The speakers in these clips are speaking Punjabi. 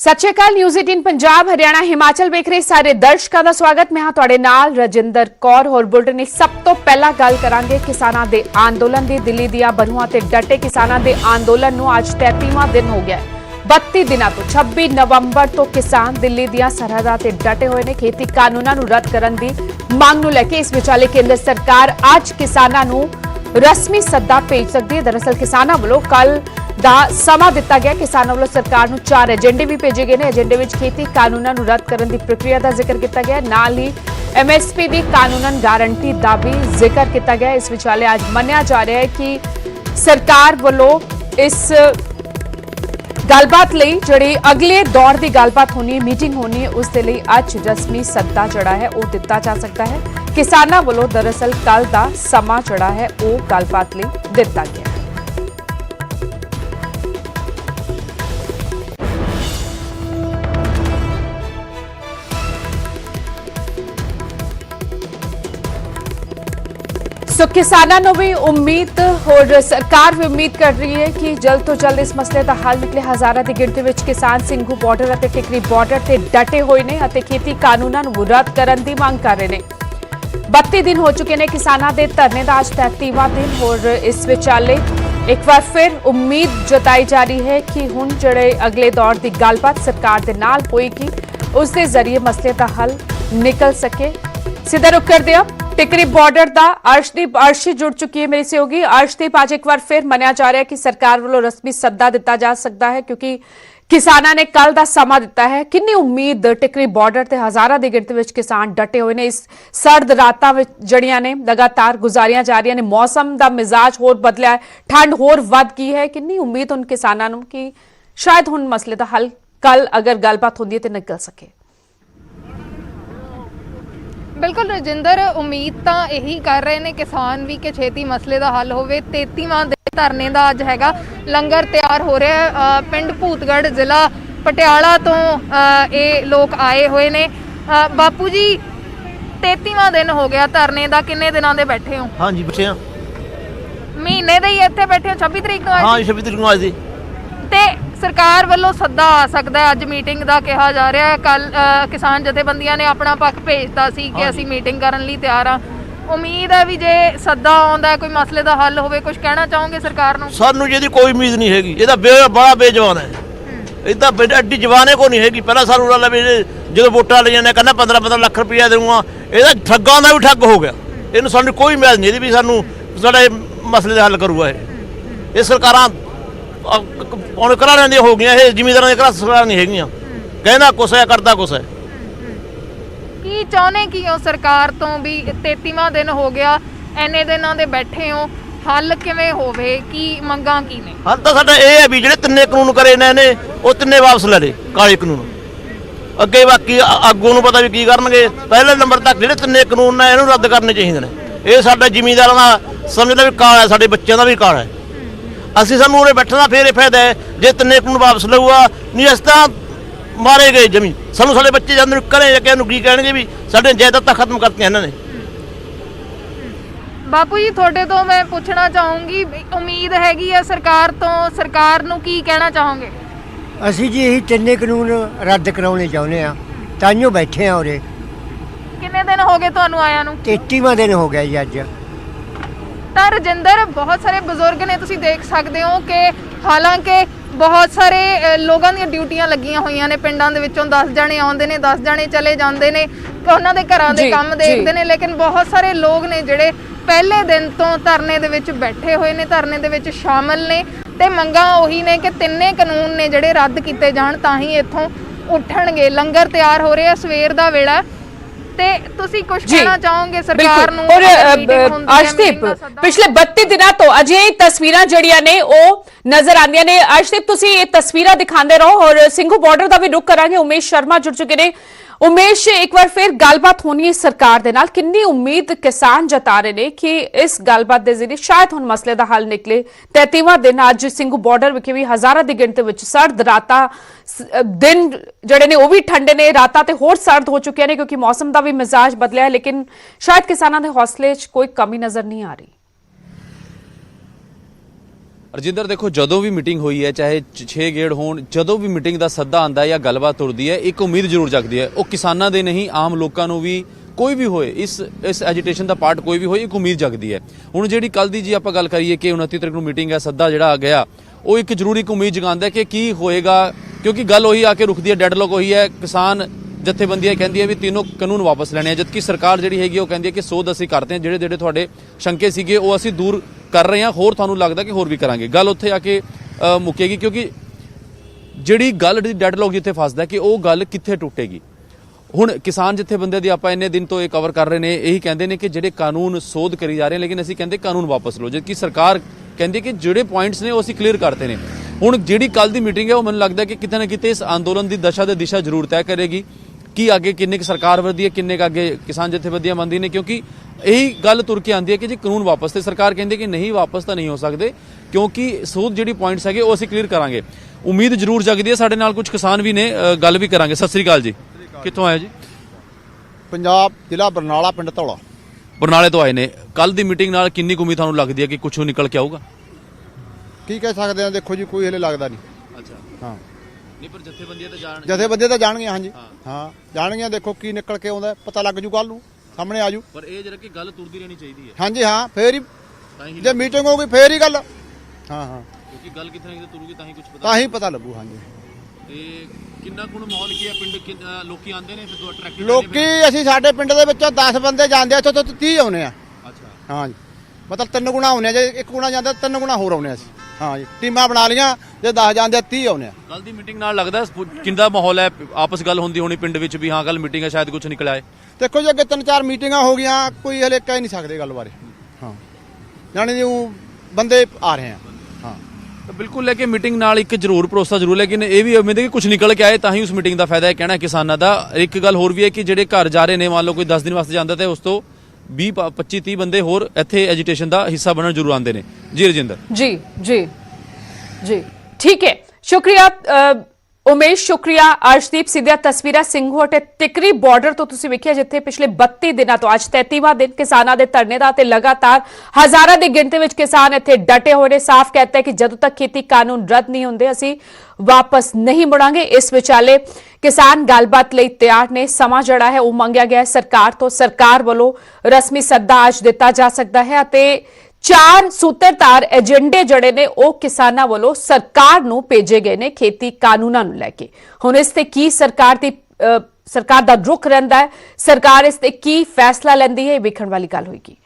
ਸਤਿ ਸ਼੍ਰੀ ਅਕਾਲ ਨਿਊਜ਼ 18 ਪੰਜਾਬ, ਹਰਿਆਣਾ, ਹਿਮਾਚਲ ਵੇਖ ਰਹੇ ਸਾਰੇ ਦਰਸ਼ਕਾਂ ਦਾ ਸਵਾਗਤ। ਮੈਂ ਹਾਂ ਤੁਹਾਡੇ ਨਾਲ ਰਜਿੰਦਰ ਕੌਰ। ਹੋਰ ਬੁਲਟਨ ਦੀ ਸਭ ਤੋਂ ਪਹਿਲਾਂ ਗੱਲ ਕਰਾਂਗੇ ਕਿਸਾਨਾਂ ਦੇ ਅੰਦੋਲਨ ਦੀ। ਦਿੱਲੀ ਦੀਆਂ ਬਰੂਹਾਂ ਤੇ ਡਟੇ ਕਿਸਾਨਾਂ ਦੇ ਅੰਦੋਲਨ ਨੂੰ ਅੱਜ 33ਵਾਂ ਦਿਨ ਹੋ ਗਿਆ ਹੈ। 32 ਦਿਨਾਂ ਤੋਂ 26 ਨਵੰਬਰ ਤੋਂ ਕਿਸਾਨ ਦਿੱਲੀ ਦੀਆਂ ਸਰਹੱਦਾਂ ਤੇ ਡਟੇ ਹੋਏ ਨੇ। ਖੇਤੀ ਕਾਨੂੰਨਾਂ ਨੂੰ ਰੱਦ ਕਰਨ ਦੀ ਮੰਗ ਨੂੰ ਲੈ ਕੇ ਇਸ ਵਿਚਾਲੇ ਕੇਂਦਰ ਸਰਕਾਰ ਅੱਜ ਕਿਸਾਨਾਂ ਨੂੰ ਰਸਮੀ ਸੱਦਾ ਭੇਜ ਸਕਦੀ ਹੈ। ਦਰਅਸਲ ਕਿਸਾਨਾਂ ਵੱਲੋਂ ਕੱਲ ਦਾ ਸਮਾਂ ਦਿੱਤਾ ਗਿਆ। ਕਿਸਾਨਾਂ ਵੱਲੋਂ ਸਰਕਾਰ ਨੂੰ ਚਾਰ ਏਜੰਡੇ ਵੀ ਭੇਜੇ ਗਏ ਨੇ। ਏਜੰਡੇ ਵਿੱਚ ਖੇਤੀ ਕਾਨੂੰਨਾਂ ਨੂੰ ਰੱਦ ਕਰਨ ਦੀ ਪ੍ਰਕਿਰਿਆ ਦਾ ਜ਼ਿਕਰ ਕੀਤਾ ਗਿਆ। ਨਾਲ ਹੀ ਐਮਐਸਪੀ ਦੀ ਕਾਨੂੰਨਨ ਗਾਰੰਟੀ ਦਾ ਵੀ ਜ਼ਿਕਰ ਕੀਤਾ ਗਿਆ। ਇਸ ਵਿਚਾਲੇ ਅੱਜ ਮੰਨਿਆ ਜਾ ਰਿਹਾ ਹੈ ਕਿ ਸਰਕਾਰ ਵੱਲੋਂ ਇਸ ਗੱਲਬਾਤ ਲਈ ਜਿਹੜੀ ਅਗਲੇ ਦੌਰ ਦੀ ਗੱਲਬਾਤ ਹੋਣੀ, ਮੀਟਿੰਗ ਹੋਣੀ ਹੈ ਉਸ ਦੇ ਲਈ ਅੱਜ ਰਸਮੀ ਸੱਦਾ ਜਿਹੜਾ ਹੈ, ਉਹ ਦਿੱਤਾ ਜਾ ਸਕਦਾ ਹੈ। ਕਿਸਾਨਾਂ ਵੱਲੋਂ ਦਰਅਸਲ ਕੱਲ ਦਾ ਸਮਾਂ ਜਿਹੜਾ ਹੈ, ਉਹ ਗੱਲਬਾਤ ਲਈ ਦਿੱਤਾ ਗਿਆ। ਸੋ ਕਿਸਾਨਾਂ ਨੂੰ ਵੀ ਉਮੀਦ ਹੋਰ ਸਰਕਾਰ ਵੀ ਉਮੀਦ ਕਰ ਰਹੀ ਹੈ ਕਿ ਜਲਦ ਤੋਂ ਜਲਦ ਇਸ ਮਸਲੇ ਦਾ ਹੱਲ ਨਿਕਲੇ। ਹਜ਼ਾਰਾਂ ਦੀ ਗਿਣਤੀ ਵਿੱਚ ਕਿਸਾਨ ਸਿੰਘੂ ਬਾਰਡਰ ਅਤੇ ਟਿਕਰੀ ਬਾਰਡਰ ਤੇ ਡਟੇ ਹੋਏ ਨੇ ਅਤੇ ਖੇਤੀ ਕਾਨੂੰਨਾਂ ਨੂੰ ਰੱਦ ਕਰਨ ਦੀ ਮੰਗ ਕਰ ਰਹੇ ਨੇ। 32 ਦਿਨ ਹੋ ਚੁੱਕੇ ਨੇ ਕਿਸਾਨਾਂ ਦੇ ਧਰਨੇ ਦਾ ਅੱਜ 33ਵਾਂ ਦਿਨ, ਹੋਰ ਇਸ ਵਿਚਾਲੇ ਇੱਕ ਵਾਰ ਫਿਰ ਉਮੀਦ ਜਤਾਈ ਜਾ ਰਹੀ ਹੈ ਕਿ ਹੁਣ ਜਿਹੜੇ ਅਗਲੇ ਦੌਰ ਦੀ ਗੱਲਬਾਤ ਸਰਕਾਰ ਦੇ ਨਾਲ ਹੋਏਗੀ, ਉਸ ਦੇ ਜ਼ਰੀਏ ਮਸਲੇ ਦਾ ਹੱਲ ਨਿਕਲ ਸਕੇ। ਸਿੱਧਾ ਰੁਕ ਕਰਦੇ ਹਾਂ, ਟਿਕਰੀ ਬਾਰਡਰ ਦਾ ਅਰਸ਼ਦੀਪ, ਅਰਸ਼ੀ ਜੁੜ ਚੁੱਕੀ ਹੈ ਮੇਰੀ ਸਹਿਯੋਗੀ। ਅਰਸ਼ਦੀਪ, ਅੱਜ ਇੱਕ ਵਾਰ ਫਿਰ ਮੰਨਿਆ ਜਾ ਰਿਹਾ ਕਿ ਸਰਕਾਰ ਵੱਲੋਂ ਰਸਮੀ ਸੱਦਾ ਦਿੱਤਾ ਜਾ ਸਕਦਾ ਹੈ, ਕਿਉਂਕਿ ਕਿਸਾਨਾਂ ਨੇ ਕੱਲ ਦਾ ਸਮਾਂ ਦਿੱਤਾ ਹੈ। ਕਿੰਨੀ ਉਮੀਦ ਟਿਕਰੀ ਬਾਰਡਰ ਤੇ ਹਜ਼ਾਰਾਂ ਦੀ ਗਿਣਤੀ ਵਿੱਚ ਕਿਸਾਨ ਡਟੇ ਹੋਏ ਨੇ। ਇਸ ਸਰਦ ਰਾਤਾਂ ਵਿੱਚ ਜੜੀਆਂ ਨੇ ਲਗਾਤਾਰ ਗੁਜ਼ਾਰੀਆਂ ਜਾ ਰਹੀਆਂ ਨੇ। ਮੌਸਮ ਦਾ ਮਿਜ਼ਾਜ ਹੋਰ ਬਦਲਿਆ ਹੈ। ਠੰਡ ਹੋਰ ਵੱਧ ਗਈ ਹੈ। ਕਿੰਨੀ ਉਮੀਦ ਉਨ ਕਿਸਾਨਾਂ ਨੂੰ ਕਿ ਸ਼ਾਇਦ ਹੁਣ ਮਸਲੇ ਦਾ ਹੱਲ ਕੱਲ ਅਗਰ ਗੱਲਬਾਤ ਹੁੰਦੀ ਹੈ ਤੇ ਨਿਕਲ ਸਕੇ। ਬਿਲਕੁਲ ਰਜਿੰਦਰ ਉਮੀਦ ਤਾਂ ਇਹੀ ਕਰ ਰਹੇ ਨੇ ਕਿਸਾਨ ਵੀ ਕਿ ਛੇਤੀ ਮਸਲੇ ਦਾ ਹੱਲ ਹੋਵੇ। 33ਵਾਂ ਦਿਨ ਧਰਨੇ ਦਾ ਅੱਜ ਹੈਗਾ ਲੰਗਰ ਤਿਆਰ ਹੋ ਰਿਹਾ ਪਿੰਡ ਭੂਤਗੜ੍ਹ ਜ਼ਿਲ੍ਹਾ ਪਟਿਆਲਾ ਤੋਂ ਇਹ ਲੋਕ ਆਏ ਹੋਏ ਨੇ। ਬਾਪੂ ਜੀ 33ਵਾਂ ਦਿਨ ਹੋ ਗਿਆ ਧਰਨੇ ਦਾ। ਕਿੰਨੇ ਦਿਨਾਂ ਦੇ ਬੈਠੇ ਹੋ? ਹਾਂਜੀ ਬੱਚੇ ਆ ਮਹੀਨੇ ਦੇ ਹੀ ਇੱਥੇ ਬੈਠੇ ਹੋ? 26 ਤਰੀਕ ਨੂੰ ਆਏ ਹਾਂ ਸੀ? 26 ਤਰੀਕ ਨੂੰ ਆਏ ਸੀ। ਤੇ ਸਰਕਾਰ ਵੱਲੋਂ ਸੱਦਾ ਆ ਸਕਦਾ ਅੱਜ ਮੀਟਿੰਗ ਦਾ ਕਿਹਾ ਜਾ ਰਿਹਾ ਹੈ। ਕੱਲ ਕਿਸਾਨ ਜਥੇਬੰਦੀਆਂ ਨੇ ਆਪਣਾ ਪੱਖ ਭੇਜਤਾ ਸੀ ਕਿ। ਅਸੀਂ ਮੀਟਿੰਗ ਕਰਨ ਲਈ ਤਿਆਰ ਆ ਉਮੀਦ ਹੈ ਵੀ ਜੇ ਸੱਦਾ ਆਉਂਦਾ ਕੋਈ ਮਸਲੇ ਦਾ ਹੱਲ ਹੋਵੇ ਕੁਝ ਕਹਿਣਾ ਚਾਹੋਗੇ ਸਰਕਾਰ ਨੂੰ? ਸਾਨੂੰ ਜਿਹਦੀ ਕੋਈ ਉਮੀਦ ਨਹੀਂ ਹੈਗੀ। ਇਹਦਾ ਬੜਾ ਬੇਜਵਾਨ ਹੈ। ਇਹਦਾ ਬੇ- ਐਡੀ ਜਵਾਨੇ ਕੋ ਨਹੀਂ ਹੈਗੀ। ਪਹਿਲਾਂ ਸਾਨੂੰ ਲੱਲਾ ਵੀ ਜਦੋਂ ਵੋਟਾਂ ਲੈ ਜਾਂਦੇ ਕਹਿੰਦਾ 15 15 ਲੱਖ ਰੁਪਇਆ ਦੇਵਾਂ ਇਹਦਾ ਠੱਗਾਂ ਦਾ ਵੀ ਠੱਗ ਹੋ ਗਿਆ। ਇਹਨੂੰ ਸਾਨੂੰ ਕੋਈ ਉਮੀਦ ਨਹੀਂ ਇਹਦੀ ਵੀ ਸਾਨੂੰ ਸਾਡੇ ਮਸਲੇ ਦਾ ਹੱਲ ਕਰੂਗਾ ਇਹ। ਇਹ ਸਰਕਾਰਾਂ ਪੌਣ ਕਰਾਰਾਂ ਦੀਆਂ ਹੋ ਗਈਆਂ ਇਹ ਜ਼ਿਮੀਂਦਾਰਾਂ ਕਰਾ ਸਰਕਾਰਾਂ ਨਹੀਂ ਹੈਗੀਆਂ। ਕਹਿੰਦਾ ਕੁਛ ਹੈ ਕਰਦਾ ਕੁਛ ਹੈ। ਕੀ ਚਾਹੁੰਦੇ ਕੀ ਹੋ ਸਰਕਾਰ ਤੋਂ ਵੀ 33ਵਾਂ ਦਿਨ ਹੋ ਗਿਆ ਐਨੇ ਦਿਨਾਂ ਦੇ ਬੈਠੇ ਹੋ ਹੱਲ ਕਿਵੇਂ ਹੋਵੇ ਕੀ ਮੰਗਾਂ ਕੀ ਨੇ? ਹਾਲ ਤਾਂ ਸਾਡਾ ਇਹ ਹੈ ਵੀ ਜਿਹੜੇ ਤਿੰਨੇ ਕਾਨੂੰਨ ਕਰੇ ਨੇ ਇਹਨੇ ਉਹ ਤਿੰਨੇ ਵਾਪਸ ਲੈ ਲਏ ਕਾਲੇ ਕਾਨੂੰਨ। ਅੱਗੇ ਬਾਕੀ ਆਗੂ ਨੂੰ ਪਤਾ ਵੀ ਕੀ ਕਰਨਗੇ ਪਹਿਲੇ ਨੰਬਰ ਤੱਕ ਜਿਹੜੇ ਤਿੰਨੇ ਕਾਨੂੰਨ ਨੇ ਇਹਨੂੰ ਰੱਦ ਕਰਨੇ ਚਾਹੀਦੇ ਨੇ। ਇਹ ਸਾਡਾ ਜ਼ਿਮੀਂਦਾਰਾਂ ਦਾ ਸਮਝਦਾ ਵੀ ਕਾਲ ਹੈ ਸਾਡੇ ਬੱਚਿਆਂ ਦਾ ਵੀ ਕਾਲ ਹੈ। ਅਸੀਂ ਸਾਨੂੰ ਉਰੇ ਬੈਠਣਾ ਫੇਰ ਇਹ ਫਾਇਦਾ ਹੈ ਜੇ ਤਿੰਨੇ ਕਾਨੂੰਨ ਵਾਪਸ ਲਊਗਾ ਨਹੀਂ ਅਸੀਂ ਤਾਂ ਮਾਰੇ ਗਏ ਜਮੀ ਸਾਨੂੰ ਸਾਡੇ ਬੱਚੇ ਜਾਂਦੇ ਨੂੰ ਘਰੇ ਜਾ ਕੇ ਇਹਨੂੰ ਕੀ ਕਹਿਣਗੇ ਵੀ ਸਾਡੇ ਜਾਇਦਾਦਾਂ ਖਤਮ ਕਰਤੀਆਂ ਇਹਨਾਂ ਨੇ। ਬਾਪੂ ਜੀ ਤੁਹਾਡੇ ਤੋਂ ਮੈਂ ਪੁੱਛਣਾ ਚਾਹੂੰਗੀ ਵੀ ਉਮੀਦ ਹੈਗੀ ਹੈ ਸਰਕਾਰ ਤੋਂ ਸਰਕਾਰ ਨੂੰ ਕੀ ਕਹਿਣਾ ਚਾਹੋਗੇ? ਅਸੀਂ ਜੀ ਇਹੀ ਤਿੰਨੇ ਕਾਨੂੰਨ ਰੱਦ ਕਰਾਉਣੇ ਚਾਹੁੰਦੇ ਆ ਤਾਈਓ ਬੈਠੇ ਆ ਉਰੇ। ਕਿੰਨੇ ਦਿਨ ਹੋ ਗਏ ਤੁਹਾਨੂੰ ਆਇਆਂ ਨੂੰ? 33ਵਾਂ ਦਿਨ ਹੋ ਗਿਆ ਜੀ ਅੱਜ। ਤਾਂ ਰਜਿੰਦਰ ਬਹੁਤ ਸਾਰੇ ਬਜ਼ੁਰਗ ਨੇ ਤੁਸੀਂ ਦੇਖ ਸਕਦੇ ਹੋ ਕਿ ਹਾਲਾਂਕਿ ਬਹੁਤ ਸਾਰੇ ਲੋਕਾਂ ਦੀਆਂ ਡਿਊਟੀਆਂ ਲੱਗੀਆਂ ਹੋਈਆਂ ਨੇ ਪਿੰਡਾਂ ਦੇ ਵਿੱਚੋਂ 10 ਜਣੇ ਆਉਂਦੇ ਨੇ 10 ਜਣੇ ਚਲੇ ਜਾਂਦੇ ਨੇ ਉਹਨਾਂ ਦੇ ਘਰਾਂ ਦੇ ਕੰਮ। ਦੇਖਦੇ ਨੇ ਲੇਕਿਨ ਬਹੁਤ ਸਾਰੇ ਲੋਕ ਨੇ ਜਿਹੜੇ ਪਹਿਲੇ ਦਿਨ ਤੋਂ ਧਰਨੇ ਦੇ ਵਿੱਚ ਬੈਠੇ ਹੋਏ ਨੇ ਧਰਨੇ ਦੇ ਵਿੱਚ ਸ਼ਾਮਲ ਨੇ ਤੇ ਮੰਗਾਂ ਉਹੀ ਨੇ ਕਿ ਤਿੰਨੇ ਕਾਨੂੰਨ ਨੇ ਜਿਹੜੇ ਰੱਦ ਕੀਤੇ ਜਾਣ ਤਾਂ ਹੀ ਇੱਥੋਂ ਉੱਠਣਗੇ ਲੰਗਰ ਤਿਆਰ ਹੋ ਰਿਹਾ ਸਵੇਰ ਦਾ ਵੇਲਾ। ਤੇ ਤੁਸੀਂ ਕੁਝ ਕਹਿਣਾ ਚਾਹੋਗੇ? ਸਰਕਾਰ ਨੂੰ ਔਰ ਅਰਸ਼ਦੀਪ ਪਿਛਲੇ 32 ਦਿਨਾਂ ਤੋਂ ਅਜੇ ਤਸਵੀਰਾਂ ਜਿਹੜੀਆਂ ਨੇ ਉਹ ਨਜ਼ਰ ਆਉਂਦੀਆਂ ਨੇ। ਅਰਸ਼ਦੀਪ ਤੁਸੀਂ ਇਹ ਤਸਵੀਰਾਂ ਦਿਖਾਉਂਦੇ ਰਹੋ ਔਰ ਸਿੰਘੂ ਬਾਰਡਰ ਦਾ ਵੀ ਰੁਕ ਕਰਾਂਗੇ। ਉਮੇਸ਼ ਸ਼ਰਮਾ ਜੁੜ ਚੁੱਕੇ ਨੇ। ਉਮੇਸ਼, ਇੱਕ ਵਾਰ ਫਿਰ ਗੱਲਬਾਤ ਹੋਣੀ ਹੈ ਸਰਕਾਰ ਦੇ ਨਾਲ। ਕਿੰਨੀ ਉਮੀਦ ਕਿਸਾਨ ਜਤਾ ਰਹੇ ਨੇ ਕਿ ਇਸ ਗੱਲਬਾਤ ਦੇ ਜ਼ਰੀਏ ਸ਼ਾਇਦ ਹੁਣ ਮਸਲੇ ਦਾ ਹੱਲ ਨਿਕਲੇ। 33ਵਾਂ ਦਿਨ ਅੱਜ ਸਿੰਘੂ ਬਾਰਡਰ ਵਿਖੇ ਵੀ ਹਜ਼ਾਰਾਂ ਦੀ ਗਿਣਤੀ ਵਿੱਚ ਸਰਦ ਰਾਤਾਂ ਦਿਨ ਜਿਹੜੇ ਨੇ ਉਹ ਵੀ ਠੰਡੇ ਨੇ। ਰਾਤਾਂ ਤੇ ਹੋਰ ਸਰਦ ਹੋ ਚੁੱਕੀਆਂ ਨੇ ਕਿਉਂਕਿ ਮੌਸਮ ਦਾ ਵੀ ਮਿਜ਼ਾਜ ਬਦਲਿਆ ਹੈ, ਲੇਕਿਨ ਸ਼ਾਇਦ ਕਿਸਾਨਾਂ ਦੇ ਹੌਸਲੇ 'ਚ ਕੋਈ ਕਮੀ ਨਜ਼ਰ ਨਹੀਂ ਆ ਰਹੀ। ਰਜਿੰਦਰ, ਦੇਖੋ, ਜਦੋਂ ਵੀ ਮੀਟਿੰਗ ਹੋਈ ਹੈ, ਚਾਹੇ 6 ਗੇੜ ਹੋਣ, ਜਦੋਂ ਵੀ ਮੀਟਿੰਗ ਦਾ ਸੱਦਾ ਆਂਦਾ ਜਾਂ ਗੱਲਬਾਤ ਤੁਰਦੀ ਹੈ, ਇੱਕ ਉਮੀਦ ਜ਼ਰੂਰ ਜਾਗਦੀ ਹੈ। ਉਹ ਕਿਸਾਨਾਂ ਦੇ ਨਹੀਂ, ਆਮ ਲੋਕਾਂ ਨੂੰ ਵੀ ਕੋਈ ਵੀ ਹੋਏ, ਇਸ ਇਸ ਐਜੀਟੇਸ਼ਨ ਦਾ ਪਾਰਟ ਕੋਈ ਵੀ ਹੋਏ, ਇੱਕ ਉਮੀਦ ਜਾਗਦੀ ਹੈ। ਹੁਣ ਜਿਹੜੀ ਕੱਲ ਦੀ ਜੀ ਆਪਾਂ ਗੱਲ ਕਰੀਏ ਕਿ 29 ਤਰੀਕ ਨੂੰ ਮੀਟਿੰਗ ਹੈ, ਸੱਦਾ ਜਿਹੜਾ ਆ ਗਿਆ, ਉਹ ਇੱਕ ਜ਼ਰੂਰੀ ਇੱਕ ਉਮੀਦ ਜਗਾਉਂਦਾ ਕਿ ਕੀ ਹੋਏਗਾ, ਕਿਉਂਕਿ ਗੱਲ ਉਹੀ ਆ ਕੇ ਰੁਕਦੀ ਹੈ ਡੈਡਲੌਕ ਉਹੀ ਹੈ, ਕਿਸਾਨ ਜਥੇਬੰਦੀਆਂ ਕਹਿੰਦੀਆਂ ਵੀ ਤਿੰਨੋਂ ਕਾਨੂੰਨ ਵਾਪਸ ਲੈਣੇ ਆ, ਜਦਕਿ ਸਰਕਾਰ ਜਿਹੜੀ ਹੈਗੀ ਉਹ ਕਹਿੰਦੀ ਹੈ ਕਿ ਸੋਧ ਅਸੀਂ ਕਰਦੇ ਹਾਂ ਜਿਹੜੇ ਜਿਹੜੇ ਤੁਹਾਡੇ ਸ਼ੰਕੇ ਸੀਗੇ, ਉਹ ਅਸੀਂ ਦੂਰ ਕਰ ਰਹੇ ਹਾਂ, ਹੋਰ ਤੁਹਾਨੂੰ ਲੱਗਦਾ ਕਿ ਹੋਰ ਵੀ ਕਰਾਂਗੇ। ਗੱਲ ਉੱਥੇ ਆ ਕੇ ਮੁੱਕੇਗੀ ਕਿਉਂਕਿ ਜਿਹੜੀ ਗੱਲ ਦੀ ਡੈਡਲੌਕ ਜਿੱਥੇ ਫਸਦਾ ਕਿ ਉਹ ਗੱਲ ਕਿੱਥੇ ਟੁੱਟੇਗੀ। ਹੁਣ ਕਿਸਾਨ ਜਥੇਬੰਦੀਆਂ ਦੀ ਆਪਾਂ ਇੰਨੇ ਦਿਨ ਤੋਂ ਇਹ ਕਵਰ ਕਰ ਰਹੇ ਨੇ, ਇਹੀ ਕਹਿੰਦੇ ਨੇ ਕਿ ਜਿਹੜੇ ਕਾਨੂੰਨ ਸੋਧ ਕਰੀ ਜਾ ਰਹੇ ਨੇ, ਲੇਕਿਨ ਅਸੀਂ ਕਹਿੰਦੇ ਕਾਨੂੰਨ ਵਾਪਸ ਲਓ। ਜਦਕਿ ਸਰਕਾਰ ਕਹਿੰਦੀ ਕਿ ਜਿਹੜੇ ਪੁਆਇੰਟਸ ਨੇ ਉਹ ਅਸੀਂ ਕਲੀਅਰ ਕਰਤੇ ਨੇ। ਹੁਣ ਜਿਹੜੀ ਕੱਲ ਦੀ ਮੀਟਿੰਗ ਹੈ, ਉਹ ਮੈਨੂੰ ਲੱਗਦਾ ਕਿ ਕਿਤੇ ਨਾ ਕਿਤੇ ਇਸ ਅੰਦੋਲਨ ਦੀ ਦਸ਼ਾ ਤੇ ਦਿਸ਼ਾ ਜ਼ਰੂਰ ਤੈਅ ਕਰੇਗੀ। ਕਿ ਅੱਗੇ ਕਿੰਨੇ ਕੁ ਸਰਕਾਰ ਵਧਦੀ ਹੈ ਕਿੰਨੇ ਕੁ ਅੱਗੇ ਕਿਸਾਨ ਜਥੇਬੰਦੀਆਂ ਮੰਨਦੀ ਨੇ ਕਿਉਂਕਿ ਇਹੀ ਗੱਲ ਤੁਰ ਕੇ ਆਂਦੀ ਹੈ ਕਿ ਜੀ ਕਾਨੂੰਨ ਵਾਪਸ ਤੇ ਸਰਕਾਰ ਕਹਿੰਦੀ ਕਿ ਨਹੀਂ ਵਾਪਸ ਤਾਂ ਨਹੀਂ ਹੋ ਸਕਦੇ ਕਿਉਂਕਿ ਸੋਧ ਜਿਹੜੀ ਪੁਆਇੰਟਸ ਹੈਗੇ ਉਹ ਅਸੀਂ ਕਲੀਅਰ ਕਰਾਂਗੇ। ਉਮੀਦ ਜ਼ਰੂਰ ਜਗਦੀ ਹੈ ਸਾਡੇ ਨਾਲ ਕੁਝ ਕਿਸਾਨ ਵੀ ਨੇ ਗੱਲ ਵੀ ਕਰਾਂਗੇ। ਸਤਿ ਸ੍ਰੀ ਅਕਾਲ ਜੀ। ਕਿੱਥੋਂ ਆਏ ਜੀ? ਪੰਜਾਬ ਜ਼ਿਲ੍ਹਾ ਬਰਨਾਲਾ ਪਿੰਡ ਧੌਲਾ। ਬਰਨਾਲੇ ਤੋਂ ਆਏ ਨੇ। ਕੱਲ ਦੀ ਮੀਟਿੰਗ ਨਾਲ ਕਿੰਨੀ ਕੁ ਉਮੀਦ ਤੁਹਾਨੂੰ ਲੱਗਦੀ ਹੈ ਕਿ ਕੁਝ ਨਿਕਲ ਕੇ ਆਊਗਾ? ਕੀ ਕਹਿ ਸਕਦੇ ਆ ਦੇਖੋ ਜੀ ਕੋਈ ਹਲੇ ਲੱਗਦਾ ਨਹੀਂ। ਅੱਛਾ। ਹਾਂ। ਨਹੀਂ ਪਰ ਜਥੇਬੰਦੀਆਂ ਤਾਂ ਜਾਣ ਜਥੇਬੰਦੀਆਂ ਤਾਂ ਜਾਣਗੀਆਂ ਹਾਂਜੀ। ਹਾਂ। ਜਾਣਗੀਆਂ ਦੇਖੋ ਕੀ ਨਿਕਲ ਕੇ ਆਉਂਦਾ ਪਤਾ ਲੱਗ ਜੂ ਕੱਲ ਨੂੰ ਸਾਹਮਣੇ ਆ ਜੂ। ਪਰ ਇਹ ਜਿਹੜਾ ਕਿ ਗੱਲ ਤੁਰਦੀ ਰਹਿਣੀ ਚਾਹੀਦੀ ਹੈ। ਹਾਂਜੀ ਹਾਂ ਫੇਰ ਹੀ ਜੇ ਮੀਟਿੰਗ ਹੋਊਗੀ ਫੇਰ ਹੀ ਗੱਲ। ਹਾਂ ਹਾਂ। ਕਿਉਂਕਿ ਗੱਲ ਕਿੱਥੇ ਨਾ ਕਿਤੇ ਤੁਰੂਗੀ ਤਾਂ ਹੀ ਕੁਝ ਪਤਾ ਤਾਂ ਹੀ ਪਤਾ ਲੱਗੂ ਹਾਂਜੀ। ਤੇ ਕਿੰਨਾ ਕੁ ਮਾਹੌਲ ਕੀ ਹੈ ਪਿੰਡ ਲੋਕੀ ਆਉਂਦੇ ਨੇ ਫਿਰ ਤੋਂ ਅਟਰੈਕਟਿਵ ਲੋਕੀ ਅਸੀਂ ਸਾਡੇ ਪਿੰਡ ਦੇ ਵਿੱਚੋਂ 10 ਬੰਦੇ ਜਾਂਦੇ ਆ ਇੱਥੋਂ ਤੋਂ 30 ਆਉਨੇ ਆ। ਅੱਛਾ। ਮਤਲਬ ਤਿੰਨ ਗੁਣਾ ਆਉਨੇ ਜੇ ਇੱਕ ਗੁਣਾ ਜਾਂਦਾ ਤਿੰਨ ਗੁਣਾ ਹੋਰ ਆਉਨੇ ਆ ਅਸੀਂ। ਹਾਂ ਜੀ। ਟੀਮਾਂ ਬਣਾ ਲੀਆਂ ਜੇ 10 ਜਾਂਦੇ ਆ 30 ਆਉਨੇ ਆ। ਕੱਲ ਦੀ ਮੀਟਿੰਗ ਨਾਲ ਲੱਗਦਾ ਕਿੰਦਾ ਮਾਹੌਲ ਹੈ? ਆਪਸ ਗੱਲ ਹੁੰਦੀ ਹੋਣੀ ਪਿੰਡ ਵਿੱਚ ਵੀ ਹਾਂ ਕੱਲ ਮੀਟਿੰਗ ਹੈ ਸ਼ਾਇਦ ਕੁਝ ਨਿਕਲ ਆਏ। ਦੇਖੋ ਜੀ ਅੱਗੇ ਤਿੰਨ ਚਾਰ ਮੀਟਿੰਗਾਂ ਹੋ ਗਈਆਂ ਕੋਈ ਹਲੇ ਕਹਿ ਨਹੀਂ ਸਕਦੇ ਗੱਲ ਬਾਰੇ। ਹਾਂ। ਜਾਣੀ ਜੀ ਉਹ ਬੰਦੇ ਆ ਰਹੇ ਆ। ਹਾਂ। ਤਾਂ ਬਿਲਕੁਲ ਲੈ ਕੇ ਮੀਟਿੰਗ ਨਾਲ ਇੱਕ ਜ਼ਰੂਰ ਭਰੋਸਾ ਜ਼ਰੂਰ ਲੇਕਿਨ ਇਹ ਵੀ ਉਮੀਦ ਹੈ ਕਿ ਕੁਝ ਨਿਕਲ ਕੇ ਆਏ ਤਾਂ ਹੀ ਉਸ ਮੀਟਿੰਗ ਦਾ ਫਾਇਦਾ ਹੈ ਕਹਿਣਾ ਕਿਸਾਨਾਂ ਦਾ। ਇੱਕ ਗੱਲ ਹੋਰ ਵੀ ਹੈ ਕਿ ਜਿਹੜੇ ਘਰ ਜਾ ਰਹੇ ਨੇ ਮੰਨ ਲਓ ਕੋਈ 10 ਦਿਨ ਵਾਸਤੇ ਜਾਂਦਾ ਤੇ ਉਸ ਤੋਂ 20 25 30 ਬੰਦੇ ਹੋਰ ਇੱਥੇ ਐਜੀਟੇਸ਼ਨ ਦਾ ਹਿੱਸਾ ਬਣਨ ਜ਼ਰੂਰ ਆਉਂਦੇ ਨੇ। ਜੀ, ਰਜਿੰਦਰ। ਜੀ ਜੀ। ਜੀ। ਠੀਕ ਹੈ। ਸ਼ੁਕਰੀਆ ਉਮੇਸ਼, ਸ਼ੁਕਰੀਆ। ਅਰਸ਼ਦੀਪ ਸਿੱਧਿਆ, ਤਸਵੀਰਾਂ ਸਿੰਘੂ ਅਤੇ ਬਾਰਡਰ ਤੋਂ ਤੁਸੀਂ ਵੇਖਿਆ, ਜਿੱਥੇ ਪਿਛਲੇ 32 ਦਿਨਾਂ ਤੋਂ, ਅੱਜ 33ਵਾਂ ਦਿਨ ਕਿਸਾਨਾਂ ਦੇ ਧਰਨੇ ਦਾ ਤੇ ਲਗਾਤਾਰ ਹਜ਼ਾਰਾਂ ਦੀ ਗਿਣਤੀ ਵਿੱਚ ਕਿਸਾਨ ਇੱਥੇ ਡਟੇ ਹੋਏ ਨੇ। ਸਾਫ਼ ਕਹਿੰਦੇ ਹੈ ਕਿ ਜਦੋਂ ਤੱਕ ਖੇਤੀ ਕਾਨੂੰਨ ਰੱਦ ਨਹੀਂ ਹੁੰਦੇ, ਅਸੀਂ ਵਾਪਸ ਨਹੀਂ ਮੁੜਾਂਗੇ। ਇਸ ਵਿਚਾਲੇ ਕਿਸਾਨ ਗੱਲਬਾਤ ਲਈ ਤਿਆਰ ਨੇ। ਸਮਾਂ ਜਿਹੜਾ ਹੈ ਉਹ ਮੰਗਿਆ ਗਿਆ ਹੈ ਸਰਕਾਰ ਤੋਂ। ਸਰਕਾਰ ਵੱਲੋਂ ਰਸਮੀ ਸੱਦਾ ਅੱਜ ਦਿੱਤਾ ਜਾ ਸਕਦਾ ਹੈ ਅਤੇ ਚਾਰ ਸੂਤਰਧਾਰ ਏਜੰਡੇ ਜਿਹੜੇ ਨੇ ਉਹ ਕਿਸਾਨਾਂ ਵੱਲੋਂ ਸਰਕਾਰ ਨੂੰ ਭੇਜੇ ਗਏ ਨੇ ਖੇਤੀ ਕਾਨੂੰਨਾਂ ਨੂੰ ਲੈ ਕੇ। ਹੁਣ ਇਸ ਤੇ ਕੀ ਸਰਕਾਰ ਦੀ ਸਰਕਾਰ ਦਾ ਰੁਖ ਰਹਿੰਦਾ ਹੈ? ਸਰਕਾਰ ਇਸ ਤੇ ਕੀ ਫੈਸਲਾ ਲੈਂਦੀ ਹੈ? ਇਹ ਵੇਖਣ ਵਾਲੀ ਗੱਲ ਹੋਏਗੀ।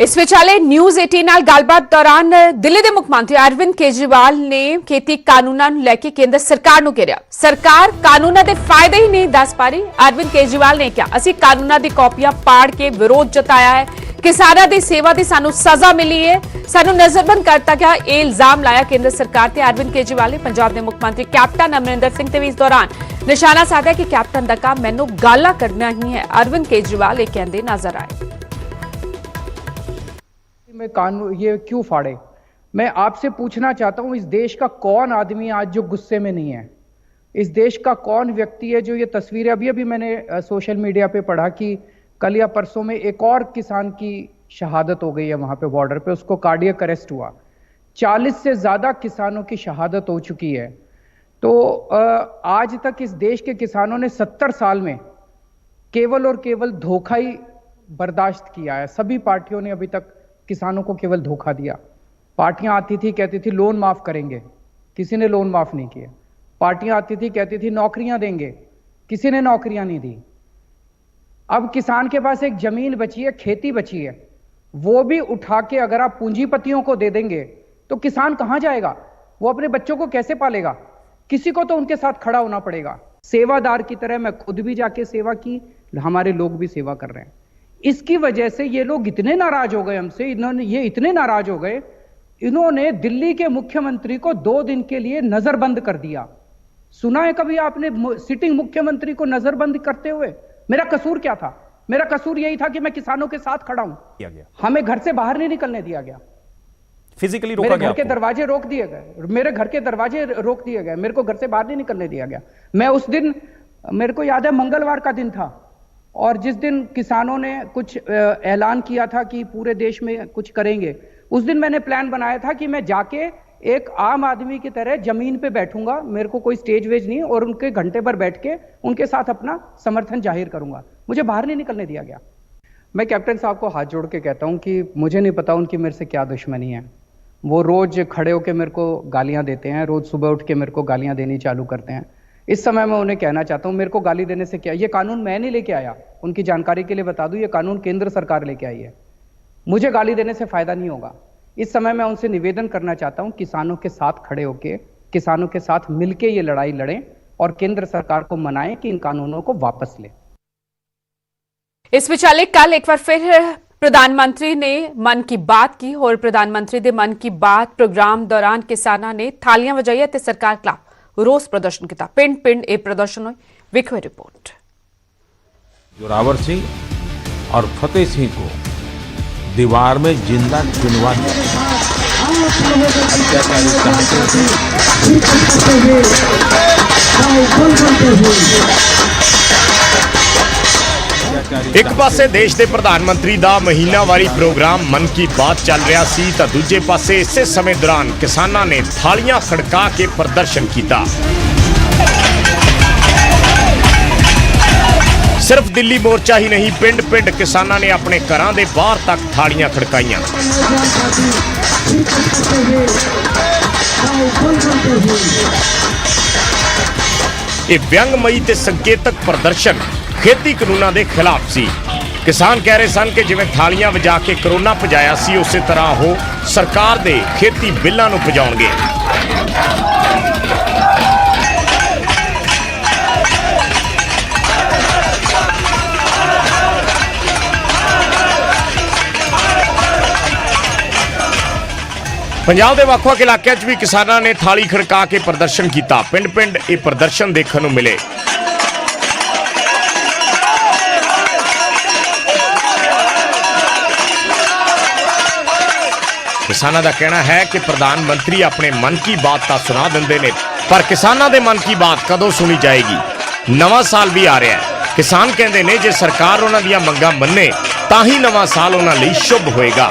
ਇਸ ਵਿਚਾਲੇ ਨਿਊਜ਼ 18 ਨਾਲ ਗੱਲਬਾਤ ਦੌਰਾਨ ਦਿੱਲੀ ਦੇ ਮੁੱਖ ਮੰਤਰੀ ਅਰਵਿੰਦ ਕੇਜਰੀਵਾਲ ਨੇ ਖੇਤੀ ਕਾਨੂੰਨਾਂ ਨੂੰ ਲੈ ਕੇ ਕੇਂਦਰ ਸਰਕਾਰ ਨੂੰ ਘੇਰਿਆ। ਸਰਕਾਰ ਕਾਨੂੰਨਾਂ ਦੇ ਫਾਇਦੇ ਹੀ ਨਹੀਂ ਦੱਸ ਪਾ ਰਹੀ। ਅਰਵਿੰਦ ਕੇਜਰੀਵਾਲ ਨੇ ਕਿਹਾ, ਅਸੀਂ ਕਾਨੂੰਨਾਂ ਦੀ ਕਾਪੀਆਂ ਪਾੜ ਕੇ ਵਿਰੋਧ ਜਤਾਇਆ ਹੈ। ਕਿਸਾਨਾਂ ਦੀ ਸੇਵਾ ਦੀ ਸਾਨੂੰ ਸਜ਼ਾ ਮਿਲੀ ਹੈ। ਸਾਨੂੰ ਨਜ਼ਰਬੰਦ ਕਰਤਾ ਗਿਆ ਇਹ ਇਲਜ਼ਾਮ ਲਾਇਆ ਕੇਂਦਰ ਸਰਕਾਰ ਤੇ ਅਰਵਿੰਦ ਕੇਜਰੀਵਾਲ ਨੇ। ਪੰਜਾਬ ਦੇ ਮੁੱਖ ਮੰਤਰੀ ਕੈਪਟਨ ਅਮਰਿੰਦਰ ਸਿੰਘ ਤੇ ਵੀ ਇਸ ਦੌਰਾਨ ਨਿਸ਼ਾਨਾ ਸਾਧਿਆ ਕਿ ਕੈਪਟਨ ਦਾ ਕੰਮ ਮੈਨੂੰ ਗਾਲਾਂ ਕੱਢਣਾ ਹੀ ਹੈ। ਅਰਵਿੰਦ ਕੇਜਰੀਵਾਲ ਇਹ ਕਹਿੰਦੇ ਨਜ਼ਰ ਆਏ। में कानून, ये क्यों फाड़े? मैं आपसे पूछना चाहता हूँ, इस देश का कौन आदमी आज जो गुस्से में नहीं है? इस देश का कौन व्यक्ति है जो ये तस्वीरें अभी अभी मैंने सोशल मीडिया पे पढ़ा कि कल या परसों में एक और किसान की शहादत हो गई है वहाँ पे बॉर्डर पे, उसको कार्डियक अरेस्ट हुआ। 40 से ज़्यादा किसानों की शहादत हो चुकी है। तो आज तक इस देश के किसानों ने 70 साल में केवल और केवल धोखा ही बर्दाश्त किया है। सभी पार्टियों ने अभी तक किसानों को केवल धोखा दिया। पार्टियाँ आती थी, कहती थी, लोन माफ़ करेंगे। किसी ने लोन माफ़ नहीं किया। पार्टियाँ आती थी, कहती थी, नौकरियाँ देंगे। किसी ने नौकरियाँ नहीं दी। अब किसान के पास एक ज़मीन बची है, खेती बची है। वो भी उठा के अगर आप पूंजीपतियों को दे देंगे तो किसान कहाँ जाएगा? वो अपने बच्चों को कैसे पालेगा? किसी को तो उनके साथ खड़ा होना पड़ेगा। सेवादार की तरह मैं खुद भी जाके सेवा की, हमारे लोग भी सेवा कर रहे हैं। इसकी वजह से ये लोग इतने नाराज़ हो गए हमसे इन्होंने ये इतने नाराज़ हो गए इन्होंने दिल्ली के मुख्यमंत्री को दो दिन के लिए नजरबंद कर दिया। सुना है कभी आपने सिटिंग मुख्यमंत्री को नजरबंद करते हुए? मेरा कसूर क्या था? मेरा कसूर यही था कि मैं किसानों के साथ खड़ा हूँ। हमें घर से बाहर नहीं निकलने दिया गया। फिजिकली रोका मेरे घर के दरवाजे रोक दिए गए। मेरे घर के दरवाजे रोक दिए गए। मेरे को घर से बाहर नहीं निकलने दिया गया। मैं उस दिन मेरे को याद है मंगलवार का दिन था। और जिस दिन किसानों ने कुछ ऐलान किया था कि पूरे देश में कुछ करेंगे, उस दिन मैंने प्लान बनाया था कि मैं जाके एक आम आदमी की तरह ज़मीन पे बैठूँगा, मेरे को कोई स्टेज वेज नहीं, और उनके घंटे पर बैठ के उनके साथ अपना समर्थन ज़ाहिर करूँगा। मुझे बाहर नहीं निकलने दिया गया। मैं कैप्टन साहब को हाथ जोड़ के कहता हूँ कि मुझे नहीं पता उनकी मेरे से क्या दुश्मनी है। वो रोज खड़े होकर मेरे को गालियाँ देते हैं, रोज सुबह उठ के मेरे को गालियाँ देनी चालू करते हैं। इस समय मैं उन्हें कहना चाहता हूँ, मेरे को गाली देने से क्या, ये कानून मैं नहीं लेके आया। उनकी जानकारी के लिए बता दूँ, ये कानून केंद्र सरकार लेके आई है। मुझे गाली देने से फ़ायदा नहीं होगा। इस समय मैं उनसे निवेदन करना चाहता हूँ, किसानों के साथ खड़े होके, किसानों के साथ मिलके ये लड़ाई लड़ें और केंद्र सरकार को मनाएँ कि इन कानूनों को वापस लें। इस विचाले कल एक बार फिर प्रधानमंत्री ने मन की बात की और प्रधानमंत्री दे मन की बात प्रोग्राम दौरान किसानों ने थालियाँ बजाई सरकार खिलाफ। रोष प्रदर्शन किया पिंड पिंड ए प्रदर्शन विखवे रिपोर्ट। जोरावर सिंह और फतेह सिंह को दीवार में ज़िंदा चुनवा ਇੱਕ ਪਾਸੇ ਦੇਸ਼ ਦੇ ਪ੍ਰਧਾਨ ਮੰਤਰੀ ਦਾ ਮਹੀਨਾਵਾਰੀ ਪ੍ਰੋਗਰਾਮ ਮਨ ਕੀ ਬਾਤ ਚੱਲ ਰਿਹਾ ਸੀ ਤਾਂ ਦੂਜੇ ਪਾਸੇ ਇਸੇ ਸਮੇਂ ਦੌਰਾਨ ਕਿਸਾਨਾਂ ਨੇ ਥਾਲੀਆਂ ਖੜਕਾ ਕੇ ਪ੍ਰਦਰਸ਼ਨ ਕੀਤਾ। ਸਿਰਫ ਦਿੱਲੀ ਮੋਰਚਾ ਹੀ ਨਹੀਂ ਪਿੰਡ-ਪਿੰਡ ਕਿਸਾਨਾਂ ਨੇ ਆਪਣੇ ਘਰਾਂ ਦੇ ਬਾਹਰ ਤੱਕ ਥਾਲੀਆਂ ਖੜਕਾਈਆਂ। ਇਹ ਵਿਅੰਗਮਈ ਤੇ ਸੰਕੇਤਕ ਪ੍ਰਦਰਸ਼ਨ ਖੇਤੀ ਕਾਨੂੰਨਾਂ ਦੇ ਖਿਲਾਫ ਸੀ। ਕਿਸਾਨ ਕਹਿ ਰਹੇ ਸਨ ਕਿ ਜਿਵੇਂ ਥਾਲੀਆਂ ਵਜਾ ਕੇ ਕਰੋਨਾ ਭਜਾਇਆ ਸੀ, ਉਸੇ ਤਰ੍ਹਾਂ ਉਹ ਸਰਕਾਰ ਦੇ ਖੇਤੀ ਬਿੱਲਾਂ ਨੂੰ ਭਜਾਉਣਗੇ। ਪੰਜਾਬ ਦੇ ਵੱਖ-ਵੱਖ ਇਲਾਕਿਆਂ 'ਚ ਵੀ ਕਿਸਾਨਾਂ ਨੇ ਥਾਲੀ ਖੜਕਾ ਕੇ ਪ੍ਰਦਰਸ਼ਨ ਕੀਤਾ। ਪਿੰਡ-ਪਿੰਡ ਇਹ ਪ੍ਰਦਰਸ਼ਨ ਦੇਖਣ ਨੂੰ ਮਿਲੇ। ਕਿਸਾਨਾਂ ਦਾ ਕਹਿਣਾ ਹੈ ਕਿ ਪ੍ਰਧਾਨ ਮੰਤਰੀ ਆਪਣੇ ਮਨ ਕੀ ਬਾਤ ਤਾਂ ਸੁਣਾ ਦਿੰਦੇ ਨੇ, ਪਰ ਕਿਸਾਨਾਂ ਦੇ ਮਨ ਕੀ ਬਾਤ ਕਦੋਂ ਸੁਣੀ ਜਾਏਗੀ? ਨਵਾਂ ਸਾਲ ਵੀ ਆ ਰਿਹਾ ਹੈ। ਕਿਸਾਨ ਕਹਿੰਦੇ ਨੇ, ਜੇ ਸਰਕਾਰ ਉਹਨਾਂ ਦੀਆਂ ਮੰਗਾਂ ਮੰਨੇ, ਤਾਂ ਹੀ ਨਵਾਂ ਸਾਲ ਉਹਨਾਂ ਲਈ ਸ਼ੁਭ ਹੋਏਗਾ।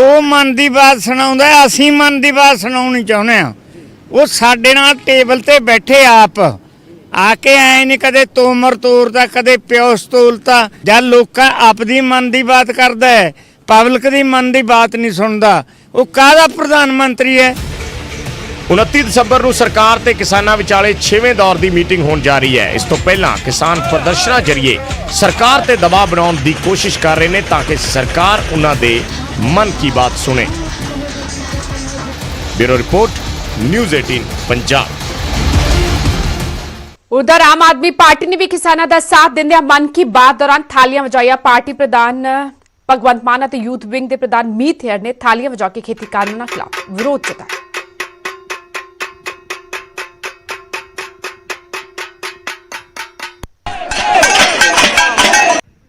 ਉਹ ਮਨ ਦੀ ਬਾਤ ਸੁਣਾਉਂਦਾ ਅਸੀਂ ਮਨ ਦੀ ਬਾਤ ਸੁਣਾਉਣੀ ਚਾਹੁੰਦੇ ਆ ਉਹ ਸਾਡੇ ਨਾਲ ਟੇਬਲ ਤੇ ਬੈਠੇ ਆਪ। ਆ ਕੇ ਐ ਨਹੀਂ ਕਦੇ ਤੋਮਰ ਤੋਰਦਾ, ਕਦੇ ਪਿਓਸ ਤੋਲਤਾ, ਜਾਂ ਲੋਕਾਂ ਆਪਦੀ ਮਨ ਦੀ ਬਾਤ ਕਰਦਾ ਹੈ। ਪਬਲਿਕ ਦੀ ਮਨ ਦੀ ਬਾਤ ਨਹੀਂ ਸੁਣਦਾ। ਉਹ ਕਾਹਦਾ ਪ੍ਰਧਾਨ ਮੰਤਰੀ ਹੈ? 29 ਦਸੰਬਰ ਨੂੰ ਸਰਕਾਰ ਤੇ ਕਿਸਾਨਾਂ ਵਿਚਾਲੇ 6ਵੇਂ ਦੌਰ ਦੀ ਮੀਟਿੰਗ ਹੋਣ ਜਾ ਰਹੀ ਹੈ। ਇਸ ਤੋਂ ਪਹਿਲਾਂ ਕਿਸਾਨ ਪ੍ਰਦਰਸ਼ਨਾਂ ਜ਼ਰੀਏ ਸਰਕਾਰ ਤੇ ਦਬਾਅ ਬਣਾਉਣ ਦੀ ਕੋਸ਼ਿਸ਼ ਕਰ ਰਹੇ ਨੇ ਤਾਂ ਕਿ ਸਰਕਾਰ ਉਹਨਾਂ ਦੇ ਮਨ ਕੀ ਬਾਤ ਸੁਣੇ। Bureau report news 18 Punjab. ਉਧਰ ਆਮ ਆਦਮੀ ਪਾਰਟੀ ਨੇ ਵੀ ਕਿਸਾਨਾਂ ਦਾ ਸਾਥ ਦਿੰਦਿਆਂ ਮਨ ਕੀ ਬਾਤ ਦੌਰਾਨ ਥਾਲੀਆਂ ਵਜਾਈਆਂ। ਪਾਰਟੀ ਪ੍ਰਧਾਨ ਭਗਵੰਤ ਮਾਨ ਅਤੇ ਯੂਥ ਵਿੰਗ ਦੇ ਪ੍ਰਧਾਨ ਮੀਤ ਹੇਅਰ ਨੇ ਥਾਲੀਆਂ ਵਜਾ ਕੇ ਖੇਤੀ ਕਾਨੂੰਨਾਂ ਖਿਲਾਫ ਵਿਰੋਧ ਜਤਾਇਆ।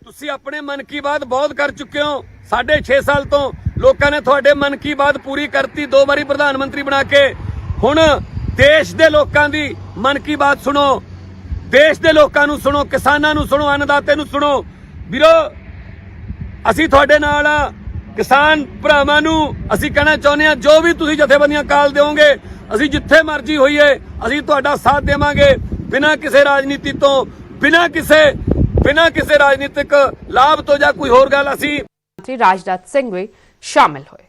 ਤੁਸੀਂ ਆਪਣੇ ਮਨ ਕੀ ਬਾਤ ਬਹੁਤ ਕਰ ਚੁੱਕੇ ਹੋ? ਸਾਢੇ 6 ਸਾਲ ਤੋਂ ਲੋਕਾਂ ਨੇ ਤੁਹਾਡੇ ਮਨ ਕੀ ਬਾਤ ਪੂਰੀ ਕਰਤੀ, ਦੋ ਵਾਰੀ ਪ੍ਰਧਾਨ ਮੰਤਰੀ ਬਣਾ ਕੇ। ਹੁਣ ਦੇਸ਼ ਦੇ ਲੋਕਾਂ ਦੀ ਮਨ ਕੀ ਬਾਤ ਸੁਣੋ। ਦੇਸ਼ ਦੇ ਲੋਕਾਂ ਨੂੰ ਸੁਣੋ, ਕਿਸਾਨਾਂ ਨੂੰ ਸੁਣੋ, ਅੰਨਦਾਤੇ ਨੂੰ ਸੁਣੋ। ਵੀਰੋ ਅਸੀਂ ਤੁਹਾਡੇ ਨਾਲ ਆ। ਕਿਸਾਨ ਭਰਾਵਾਂ ਨੂੰ ਅਸੀਂ ਕਹਿਣਾ ਚਾਹੁੰਦੇ ਆ ਜੋ ਵੀ ਤੁਸੀਂ ਜਥੇਬੰਦੀਆਂ ਕਾਲ ਦਿਓਗੇ, ਅਸੀਂ ਜਿੱਥੇ ਮਰਜ਼ੀ ਹੋਈਏ, ਅਸੀਂ ਤੁਹਾਡਾ ਸਾਥ ਦੇਵਾਂਗੇ। ਬਿਨਾਂ ਕਿਸੇ ਰਾਜਨੀਤੀ ਤੋਂ, ਬਿਨਾਂ ਕਿਸੇ ਬਿਨਾਂ ਕਿਸੇ ਰਾਜਨੀਤਿਕ ਲਾਭ ਤੋਂ ਜਾਂ ਕੋਈ ਹੋਰ ਗੱਲ ਅਸੀਂ ਮੰਤਰੀ ਰਾਜਨਾਥ ਸਿੰਘ ਵੀ ਸ਼ਾਮਿਲ ਹੋਏ।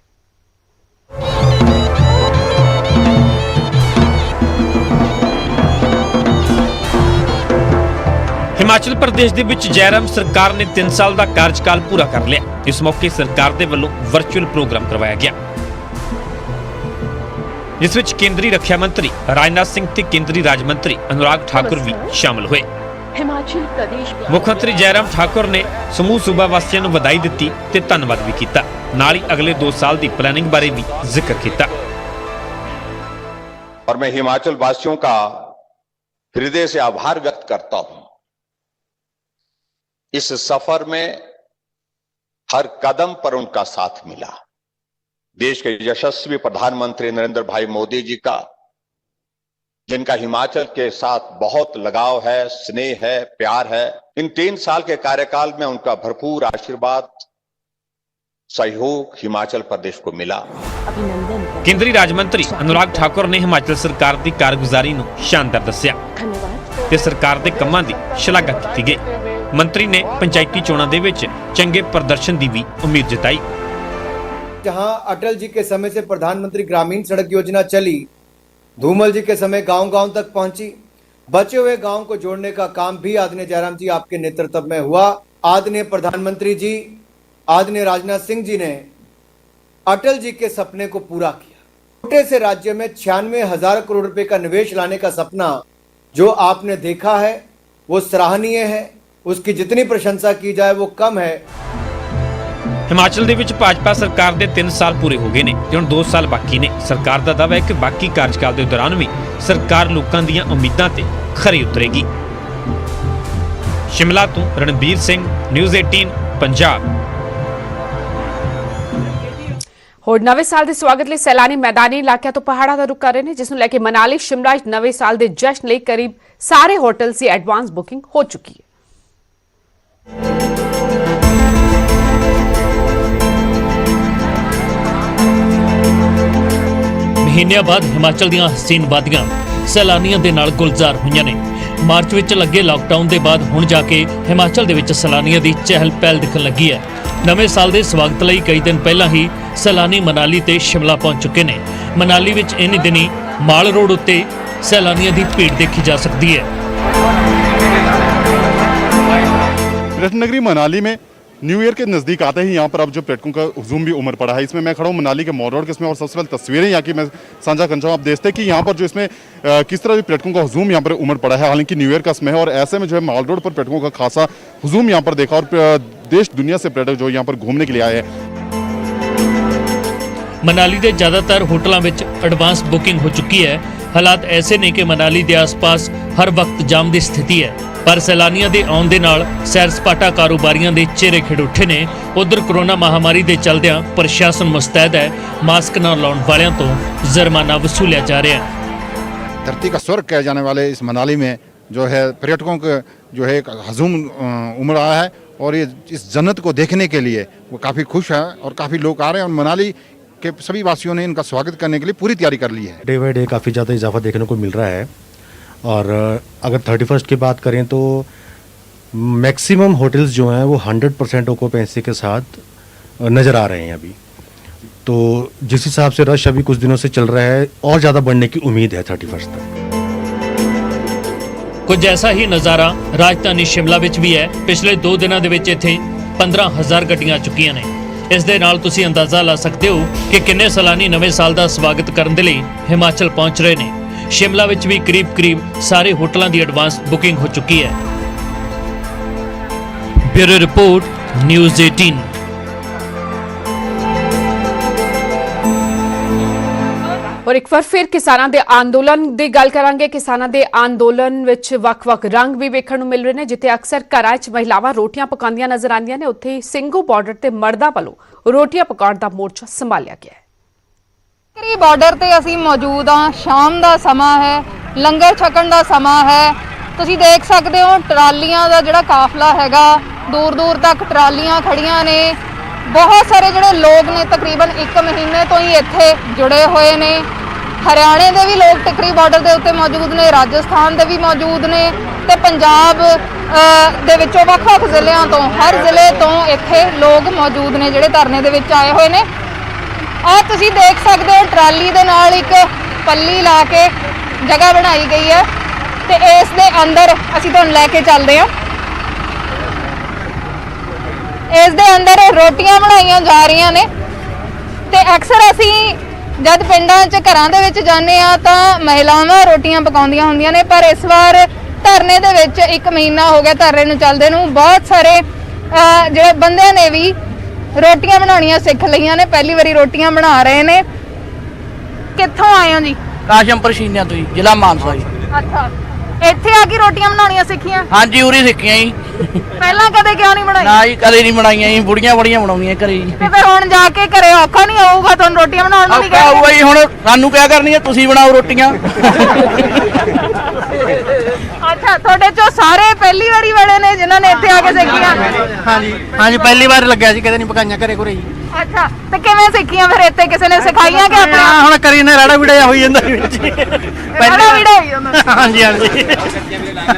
ਹਿਮਾਚਲ ਪ੍ਰਦੇਸ਼ ਦੇ ਵਿੱਚ ਜੈਰਾਮ ਸਰਕਾਰ ਨੇ 3 ਸਾਲ ਦਾ ਕਾਰਜਕਾਲ ਪੂਰਾ ਕਰ ਲਿਆ ਇਸ ਮੌਕੇ ਸਰਕਾਰ ਦੇ ਵੱਲੋਂ ਵਰਚੁਅਲ ਪ੍ਰੋਗਰਾਮ ਕਰਵਾਇਆ ਗਿਆ ਜਿਸ ਵਿੱਚ ਕੇਂਦਰੀ ਰੱਖਿਆ ਮੰਤਰੀ ਰਾਜਨਾਥ ਸਿੰਘ ਤੇ ਕੇਂਦਰੀ ਰਾਜ ਮੰਤਰੀ ਅਨੁਰਾਗ ਠਾਕੁਰ ਵੀ ਸ਼ਾਮਲ ਹੋਏ ਮੁੱਖ ਮੰਤਰੀ ਜੈਰਾਮ ਠਾਕੁਰ ਨੇ ਸਮੂਹ ਸੂਬਾ ਵਾਸੀਆਂ ਨੂੰ ਵਧਾਈ ਦਿੱਤੀ ਤੇ ਧੰਨਵਾਦ ਵੀ ਕੀਤਾ ਨਾਲ ਹੀ ਅਗਲੇ 2 ਸਾਲ ਦੀ ਪਲੈਨਿੰਗ ਬਾਰੇ ਵੀ ਜ਼ਿਕਰ ਕੀਤਾ और मैं हिमाचल वासियों का हृदय से आभार व्यक्त करता हूं इस सफर में हर कदम पर उनका साथ मिला देश के यशस्वी प्रधानमंत्री नरेंद्र भाई मोदी जी का जिनका हिमाचल के साथ बहुत लगाव है स्नेह है प्यार है इन तीन साल के कार्यकाल में उनका भरपूर आशीर्वाद सहयोग हिमाचल प्रदेश को मिला ਕੇਂਦਰੀ ਰਾਜ ਮੰਤਰੀ ਅਨੁਰਾਗ ਠਾਕੁਰ ਨੇ ਹਿਮਾਚਲ ਸਰਕਾਰ ਦੀ ਕਾਰਗੁਜ਼ਾਰੀ ਨੂੰ ਸ਼ਾਨਦਾਰ ਦੱਸਿਆ ਤੇ ਸਰਕਾਰ ਦੇ ਕੰਮਾਂ ਦੀ ਸ਼ਲਾਘਾ ਕੀਤੀ ਗਈ ਮੰਤਰੀ ਨੇ ਪੰਚਾਇਤੀ ਚੋਣਾਂ ਦੇ ਵਿੱਚ ਚੰਗੇ ਪ੍ਰਦਰਸ਼ਨ ਦੀ ਵੀ ਉਮੀਦ ਜਤਾਈ जहां अटल जी के समय से प्रधानमंत्री ग्रामीण सड़क योजना चली धूमल जी के समय गांव गांव तक पहुंची बचे हुए गांव को जोड़ने का काम भी आदरणीय जयराम जी आपके नेतृत्व में हुआ आदरणीय प्रधानमंत्री जी आदरणीय राजनाथ सिंह जी ने अटल जी के सपने को पूरा किया छोटे से राज्य में छियानवे हजार करोड़ रुपए का निवेश लाने का सपना जो आपने देखा है वो सराहनीय है उसकी जितनी प्रशंसा की जाए वो कम है ਹਿਮਾਚਲ ਦੇ ਵਿੱਚ ਭਾਜਪਾ ਸਰਕਾਰ ਦੇ 3 ਸਾਲ ਪੂਰੇ ਹੋ ਗਏ ਨੇ ਤੇ ਹੁਣ 2 ਸਾਲ ਬਾਕੀ ਨੇ ਸਰਕਾਰ ਦਾ ਦਾਅਵਾ ਹੈ ਕਿ ਬਾਕੀ ਕਾਰਜਕਾਲ ਦੇ ਦੌਰਾਨ ਵੀ ਸਰਕਾਰ ਲੋਕਾਂ ਦੀਆਂ ਉਮੀਦਾਂ ਤੇ ਖਰੀ ਉਤਰੇਗੀ ਸ਼ਿਮਲਾ ਤੋਂ ਰਣਬੀਰ ਸਿੰਘ ਨਿਊਜ਼ 18 ਪੰਜਾਬ ਹੋਰ ਨਵੇਂ ਸਾਲ ਦੇ ਸਵਾਗਤ ਲਈ ਸੈਲਾਨੀ ਮੈਦਾਨੀ ਇਲਾਕਿਆਂ ਤੋਂ ਪਹਾੜਾਂ ਦਾ ਰੁਖ ਕਰ ਰਹੇ ਨੇ ਜਿਸ ਨੂੰ ਲੈ ਕੇ ਮਨਾਲੀ ਸ਼ਿਮਲਾ ਵਿੱਚ ਨਵੇਂ ਸਾਲ ਦੇ ਜਸ਼ਨ ਲਈ ਕਰੀਬ ਸਾਰੇ ਹੋਟਲਸ ਦੀ ਐਡਵਾਂਸ ਬੁਕਿੰਗ ਹੋ ਚੁੱਕੀ ਹੈ ਮਹੀਨਿਆਂ ਬਾਅਦ ਹਿਮਾਚਲ ਦੀਆਂ ਹਸੀਨ ਵਾਦੀਆਂ ਸੈਲਾਨੀਆਂ ਦੇ ਨਾਲ ਗੁਲਜ਼ਾਰ ਹੋਈਆਂ ਨੇ। ਮਾਰਚ ਵਿੱਚ ਲੱਗੇ ਲਾਕਡਾਊਨ ਦੇ ਬਾਅਦ ਹੁਣ ਜਾ ਕੇ ਹਿਮਾਚਲ ਦੇ ਵਿੱਚ ਸੈਲਾਨੀਆਂ ਦੀ ਚਹਿਲ ਪਹਿਲ ਦਿਖਣ ਲੱਗੀ ਹੈ। ਨਵੇਂ ਸਾਲ ਦੇ ਸਵਾਗਤ ਲਈ ਕਈ ਦਿਨ ਪਹਿਲਾਂ ਹੀ ਸੈਲਾਨੀ ਮਨਾਲੀ ਤੇ ਸ਼ਿਮਲਾ ਪਹੁੰਚ ਚੁੱਕੇ ਨੇ। ਮਨਾਲੀ ਵਿੱਚ ਇਨੀ ਦਿਨੀ ਮਾਲ ਰੋਡ ਉੱਤੇ ਸੈਲਾਨੀਆਂ ਦੀ ਭੀੜ ਦੇਖੀ ਜਾ ਸਕਦੀ ਹੈ। पर्यटन नगरी मनाली में न्यू ईयर के नज़दीक आते ही यहाँ पर अब जो पर्यटकों का हुजूम भी उमड़ पड़ा है इसमें मैं खड़ा हूँ मनाली के मॉल रोड के इसमें और सबसे पहले तस्वीरें यहाँ की मैं साझा करना चाहूँ आप देखते हैं कि यहाँ पर जो इसमें अ, किस तरह भी पर्यटकों का हुजूम यहाँ पर उमड़ पड़ा है हालांकि न्यू ईयर का समय है और ऐसे में जो है मॉल रोड पर पर्यटकों का खासा हुजूम यहाँ पर देखा और अ, देश दुनिया से पर्यटक जो यहाँ पर घूमने के लिए आए हैं ਮਨਾਲੀ ਦੇ ਜ਼ਿਆਦਾਤਰ ਹੋਟਲਾਂ ਵਿੱਚ ਐਡਵਾਂਸ ਬੁਕਿੰਗ ਹੋ ਚੁੱਕੀ ਹੈ ਹਾਲਾਤ ਐਸੇ ਨੇ ਕਿ ਮਨਾਲੀ ਦੇ ਆਸ-ਪਾਸ ਹਰ ਵਕਤ ਜਾਮ ਦੀ ਸਥਿਤੀ ਹੈ ਪਰ ਸੈਲਾਨੀਆਂ ਦੇ ਆਉਣ ਦੇ ਨਾਲ ਸੈਰ ਸਪਾਟਾ ਕਾਰੋਬਾਰੀਆਂ ਦੇ ਚਿਹਰੇ ਖਿੜ ਉੱਠੇ ਨੇ ਉਧਰ ਕਰੋਨਾ ਮਹਾਮਾਰੀ ਦੇ ਚਲਦਿਆਂ ਪ੍ਰਸ਼ਾਸਨ ਮੁਸਤੈਦ ਹੈ ਮਾਸਕ ਨਾ ਲਾਉਣ ਵਾਲਿਆਂ ਤੋਂ ਜੁਰਮਾਨਾ ਵਸੂਲਿਆ ਜਾ ਰਿਹਾ ਹੈ धरती का स्वर्ग कहे जाने वाले इस मनाली में जो है पर्यटकों का जो है एक हजूम अ, उमड़ रहा है और ये इस जन्नत को देखने के लिए वो काफ़ी खुश है और काफ़ी लोग आ रहे हैं और मनाली के सभी वासियों ने इनका स्वागत करने के लिए पूरी तैयारी कर ली है डे बाई डे काफ़ी ज़्यादा इजाफा देखने को मिल रहा है और अ, अगर थर्टी फर्स्ट की बात करें तो मैक्सिमम होटल्स जो हैं वो हंड्रेड परसेंट ऑक्यूपेंसी के साथ अ, नज़र आ रहे हैं अभी तो जिस हिसाब से रश अभी कुछ दिनों से चल रहा है और ज़्यादा बढ़ने की उम्मीद है थर्टी फर्स्ट तक ਕੁਝ ਐਸਾ ਹੀ ਨਜ਼ਾਰਾ ਰਾਜਧਾਨੀ ਸ਼ਿਮਲਾ ਵਿੱਚ ਵੀ ਹੈ ਪਿਛਲੇ 2 ਦਿਨਾਂ ਦੇ ਵਿੱਚ ਇੱਥੇ 15000 ਗੱਡੀਆਂ ਆ ਚੁੱਕੀਆਂ ਨੇ ਇਸ ਦੇ ਨਾਲ ਤੁਸੀਂ ਅੰਦਾਜ਼ਾ ਲਾ ਸਕਦੇ ਹੋ ਕਿ ਕਿੰਨੇ ਸੈਲਾਨੀ ਨਵੇਂ ਸਾਲ ਦਾ ਸਵਾਗਤ ਕਰਨ ਦੇ ਲਈ ਹਿਮਾਚਲ ਪਹੁੰਚ ਰਹੇ ਨੇ ਸ਼ਿਮਲਾ ਵਿੱਚ ਵੀ ਕਰੀਬ-ਕਰੀਬ ਸਾਰੇ ਹੋਟਲਾਂ ਦੀ ਐਡਵਾਂਸ ਬੁਕਿੰਗ ਹੋ ਚੁੱਕੀ ਹੈ। ਬਿਊਰੋ ਰਿਪੋਰਟ, ਨਿਊਜ਼ 18 ਇੱਕ ਵਾਰ ਫਿਰ ਕਿਸਾਨਾਂ ਦੇ ਅੰਦੋਲਨ ਦੀ ਗੱਲ ਕਰਾਂਗੇ। ਕਿਸਾਨਾਂ ਦੇ ਅੰਦੋਲਨ ਵਿੱਚ ਵੱਖ-ਵੱਖ ਰੰਗ ਵੀ ਵੇਖਣ ਨੂੰ ਮਿਲ ਰਹੇ ਨੇ, ਜਿੱਥੇ ਅਕਸਰ ਘਰਾਂ 'ਚ ਮਹਿਲਾਵਾਂ ਰੋਟੀਆਂ ਪਕਾਉਂਦੀਆਂ ਨਜ਼ਰ ਆਉਂਦੀਆਂ ਨੇ। ਉੱਥੇ ਹੀ ਸਿੰਘੂ ਬਾਰਡਰ ਤੇ ਮਰਦਾਂ ਵੱਲੋਂ ਰੋਟੀਆਂ ਪਕਾਉਣ ਦਾ ਮੋਰਚਾ ਸੰਭਾਲਿਆ ਗਿਆ ਹੈ। ਕਰੀ ਬਾਰਡਰ ਤੇ ਅਸੀਂ ਮੌਜੂਦ ਹਾਂ। ਸ਼ਾਮ ਦਾ ਸਮਾਂ ਹੈ, ਲੰਗਰ ਛਕਣ ਦਾ ਸਮਾਂ ਹੈ। ਤੁਸੀਂ ਦੇਖ ਸਕਦੇ ਹੋ, ਟਰਾਲੀਆਂ ਦਾ ਜਿਹੜਾ ਕਾਫਲਾ ਹੈਗਾ ਦੂਰ ਦੂਰ ਤੱਕ ਟਰਾਲੀਆਂ ਖੜੀਆਂ ਨੇ। ਬਹੁਤ ਸਾਰੇ ਜਿਹੜੇ ਲੋਕ ਨੇ, ਤਕਰੀਬਨ 1 ਮਹੀਨੇ ਤੋਂ ਹੀ ਇੱਥੇ ਜੁੜੇ ਹੋਏ ਨੇ। ਹਰਿਆਣੇ ਦੇ ਵੀ ਲੋਕ ਟਿਕਰੀ ਬਾਰਡਰ ਦੇ ਉੱਤੇ ਮੌਜੂਦ ਨੇ, ਰਾਜਸਥਾਨ ਦੇ ਵੀ ਮੌਜੂਦ ਨੇ ਤੇ ਪੰਜਾਬ ਦੇ ਵਿੱਚੋਂ ਵੱਖ-ਵੱਖ ਜ਼ਿਲ੍ਹਿਆਂ ਤੋਂ, ਹਰ ਜ਼ਿਲ੍ਹੇ ਤੋਂ ਇੱਥੇ ਲੋਕ ਮੌਜੂਦ ਨੇ ਜਿਹੜੇ ਧਰਨੇ ਦੇ ਵਿੱਚ ਆਏ ਹੋਏ ਨੇ। ਆ ਤੁਸੀਂ ਦੇਖ ਸਕਦੇ ਹੋ, ਟਰਾਲੀ ਦੇ ਨਾਲ ਇੱਕ ਪੱਲੀ ਲਾ ਕੇ ਜਗ੍ਹਾ ਬਣਾਈ ਗਈ ਹੈ ਤੇ ਇਸ ਦੇ ਅੰਦਰ ਅਸੀਂ ਤੁਹਾਨੂੰ ਲੈ ਕੇ ਚੱਲਦੇ ਹਾਂ। ਇਸ ਦੇ ਅੰਦਰ ਰੋਟੀਆਂ ਬਣਾਈਆਂ ਜਾ ਰਹੀਆਂ ਨੇ ਤੇ ਅਕਸਰ ਅਸੀਂ ਜਦ ਪਿੰਡਾਂ 'ਚ ਘਰਾਂ ਦੇ ਵਿੱਚ ਜਾਂਦੇ ਆ ਤਾਂ ਮਹਿਲਾਵਾਂ ਰੋਟੀਆਂ ਪਕਾਉਂਦੀਆਂ ਹੁੰਦੀਆਂ ਨੇ, ਪਰ ਇਸ ਵਾਰ ਧਰਨੇ ਦੇ ਵਿੱਚ ਇੱਕ ਮਹੀਨਾ ਹੋ ਗਿਆ ਧਰਨੇ ਨੂੰ ਚੱਲਦੇ ਨੂੰ, ਬਹੁਤ ਸਾਰੇ ਜਿਹੜੇ ਬੰਦਿਆਂ ਨੇ ਵੀ ਰੋਟੀਆਂ ਬਣਾਉਣੀਆਂ ਸਿੱਖ ਲਈਆਂ ਨੇ ਪਹਿਲੀ ਵਾਰੀ ਰੋਟੀਆਂ ਬਣਾ ਰਹੇ ਨੇ। ਕਿੱਥੋਂ ਆਏ ਹੋ ਜੀ? ਕਾਸ਼ਮਪੁਰ ਸ਼ੀਨਿਆਂ ਤੋਂ ਜੀ ਜ਼ਿਲ੍ਹਾ ਮਾਨਸਾ ਜੀ। ਅੱਛਾ। ਇੱਥੇ ਆ ਕੇ ਰੋਟੀਆਂ ਬਣਾਉਣੀਆਂ ਸਿੱਖੀਆਂ? ਹਾਂਜੀ ਉਰੀ ਸਿੱਖੀਆਂ ਜੀ। ਪਹਿਲਾਂ ਕਦੇ ਕਿਉਂ ਨਹੀਂ ਬਣਾਈ? ਨਾ ਜੀ ਕਦੇ ਨਹੀਂ ਬਣਾਈਆਂ ਜੀ ਬੁੜੀਆਂ ਬੜੀਆਂ ਬਣਾਉਂਦੀਆਂ ਘਰੇ ਜੀ। ਤੇ ਫਿਰ ਹੁਣ ਜਾ ਕੇ ਘਰੇ ਔਖਾ ਨਹੀਂ ਹੋਊਗਾ ਤੁਹਾਨੂੰ ਰੋਟੀਆਂ ਬਣਾਉਣ ਨੂੰ ਨਹੀਂ ਔਖਾ ਹੋਊਗਾ ਜੀ ਹੁਣ ਸਾਨੂੰ ਕਿਆ ਕਰਨੀ ਹੈ ਤੁਸੀਂ ਬਣਾਓ ਰੋਟੀਆਂ। ਅੱਛਾ ਤੁਹਾਡੇ ਚੋਂ ਸਾਰੇ ਪਹਿਲੀ ਵਾਰੀ ਵਾਲੇ ਨੇ ਜਿਨ੍ਹਾਂ ਨੇ ਇੱਥੇ ਆ ਕੇ ਸਿੱਖੀਆਂ? ਹਾਂਜੀ ਹਾਂਜੀ ਪਹਿਲੀ ਵਾਰ ਲੱਗਿਆ ਸੀ ਕਦੇ ਨਹੀਂ ਪਕਾਈਆਂ ਘਰੇ ਘਰੇ ਜੀ। ਅੱਛਾ ਤੇ ਕਿਵੇਂ ਸਿੱਖੀਆਂ ਫਿਰ ਇੱਥੇ ਕਿਸੇ ਨੇ ਸਿਖਾਈਆਂ ਕਿ ਆਪਣੇ ਹਾਂ ਹੁਣ ਕਰੀ ਨੇ ਰਾੜਾ ਵਿੜਾ ਹੋਈ ਜਾਂਦਾ ਜੀ ਵਿੱਚ। ਪਹਿਲਾਂ ਵੀਡੀਓ ਹੋਈ ਉਹਨਾਂ ਹਾਂਜੀ ਹਾਂਜੀ।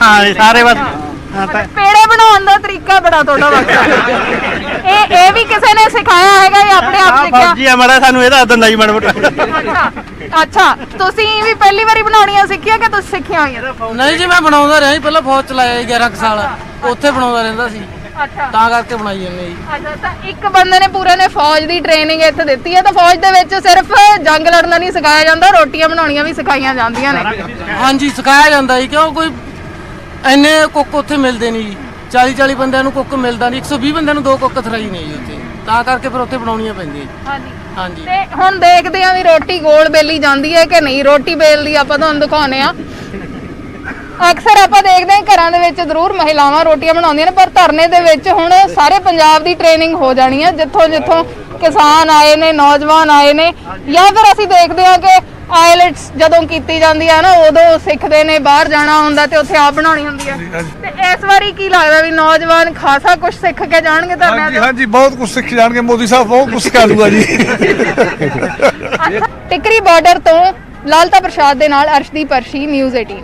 ਹਾਂ ਜੀ, ਸਾਰੇ ਬਸ। ਹਾਂ ਤਾਂ ਪੇੜੇ ਬਣਾਉਣ ਦਾ ਤਰੀਕਾ ਬੜਾ ਤੁਹਾਡਾ ਵੱਖਰਾ। ਇਹ ਇਹ ਵੀ ਕਿਸੇ ਨੇ ਸਿਖਾਇਆ ਹੈਗਾ ਜਾਂ ਆਪਣੇ ਆਪ ਸਿੱਖਿਆ? ਆ ਮਾੜਾ ਸਾਨੂੰ ਇਹਦਾ ਦਿੰਦਾ ਜੀ ਮਾੜਾ ਮੋਟਾ। ਅੱਛਾ ਅੱਛਾ ਤੁਸੀਂ ਵੀ ਪਹਿਲੀ ਵਾਰੀ ਬਣਾਉਣੀਆਂ ਸਿੱਖੀਆਂ ਕਿ ਤੁਸੀਂ ਸਿੱਖੀਆਂ ਹੋਈਆਂ? ਨਹੀਂ ਜੀ ਮੈਂ ਬਣਾਉਂਦਾ ਰਿਹਾ ਜੀ ਪਹਿਲਾਂ ਫੌਜ ਚਲਾਇਆ ਜੀ 11 ਕੁ ਸਾਲ। ਉੱਥੇ ਬਣਾਉਂਦਾ ਰਹਿੰਦਾ ਸੀ। ਅੱਛਾ। ਤਾਂ ਕਰਕੇ ਬਣਾਈ ਜਾਂਦੇ ਜੀ। ਅੱਛਾ ਤਾਂ ਇੱਕ ਬੰਦੇ ਨੇ ਪੂਰੇ ਨੇ ਫੌਜ ਦੀ ਟ੍ਰੇਨਿੰਗ ਇੱਥੇ ਦਿੱਤੀ ਹੈ ਤਾਂ ਫੌਜ ਦੇ ਵਿੱਚ ਸਿਰਫ ਜੰਗ ਲੜਨਾ ਨਹੀਂ ਸਿਖਾਇਆ ਜਾਂਦਾ ਰੋਟੀਆਂ ਬਣਾਉਣੀਆਂ ਵੀ ਸਿਖਾਈਆਂ ਜਾਂਦੀਆਂ ਨੇ। ਹਾਂਜੀ ਸਿਖਾਇਆ ਜਾਂਦਾ ਜੀ ਕਿਉਂ? ਕੋਈ ਐਨੇ ਕੁੱਕ ਉੱਥੇ ਮਿਲਦੇ ਨਹੀਂ ਜੀ। 40 40 ਬੰਦਿਆਂ ਨੂੰ ਕੁੱਕ ਮਿਲਦਾ ਨਹੀਂ। 120 ਬੰਦਿਆਂ ਨੂੰ ਦੋ ਕੁੱਕ ਥਰਾਈ ਨੇ ਜੀ ਉੱਥੇ। ਤਾਂ ਕਰਕੇ ਫਿਰ ਉੱਥੇ ਬਣਾਉਣੀਆਂ ਪੈਂਦੀਆਂ ਜੀ। ਹਾਂਜੀ। ਹਾਂਜੀ। ਤੇ ਹੁਣ ਦੇਖਦੇ ਆ ਵੀ ਰੋਟੀ ਗੋਲ ਬੇਲੀ ਜਾਂਦੀ ਹੈ ਕਿ ਨਹੀਂ। ਰੋਟੀ ਬੇਲਦੀ ਆਪਾਂ ਤੁਹਾਨੂੰ ਦਿਖਾਉਨੇ ਆ ਅਕਸਰ ਆਪਾਂ ਦੇਖਦੇ ਹਾਂ ਘਰਾਂ ਦੇ ਵਿੱਚ ਜ਼ਰੂਰ ਮਹਿਲਾਵਾਂ ਰੋਟੀਆਂ ਬਣਾਉਂਦੀਆਂ ਨੇ ਪਰ ਧਰਨੇ ਦੇ ਵਿੱਚ ਹੁਣ ਸਾਰੇ ਪੰਜਾਬ ਦੀ ਟ੍ਰੇਨਿੰਗ ਹੋ ਜਾਣੀ ਹੈ। ਜਿੱਥੋਂ ਜਿੱਥੋਂ ਕਿਸਾਨ ਆਏ ਨੇ ਨੌਜਵਾਨ ਆਏ ਨੇ ਜਾਂ ਫਿਰ ਅਸੀਂ ਦੇਖਦੇ ਹਾਂ ਕਿ ਆਇਲਟਸ ਜਦੋਂ ਕੀਤੀ ਜਾਂਦੀ ਹੈ ਨਾ ਉਦੋਂ ਸਿੱਖਦੇ ਨੇ ਬਾਹਰ ਜਾਣਾ ਹੁੰਦਾ ਤੇ ਉੱਥੇ ਆਪ ਬਣਾਉਣੀ ਹੁੰਦੀ ਹੈ ਤੇ ਇਸ ਵਾਰੀ ਕੀ ਲੱਗਦਾ ਵੀ ਨੌਜਵਾਨ ਖਾਸਾ ਕੁਝ ਸਿੱਖ ਕੇ ਜਾਣਗੇ ਤੋਂ ਹਾਂਜੀ ਬਹੁਤ ਕੁਝ ਸਿੱਖ ਜਾਣਗੇ ਮੋਦੀ ਸਾਹਿਬ ਬਹੁਤ ਕੁਝ ਸਿਖਾ ਦੂਗਾ ਜੀ। ਟਿਕਰੀ ਬਾਰਡਰ ਤੋਂ ਲਾਲਤਾ ਪ੍ਰਸ਼ਾਦ ਦੇ ਨਾਲ ਅਰਸ਼ਦੀਪ ਅਰਸ਼ੀ ਨਿਊਜ਼ 18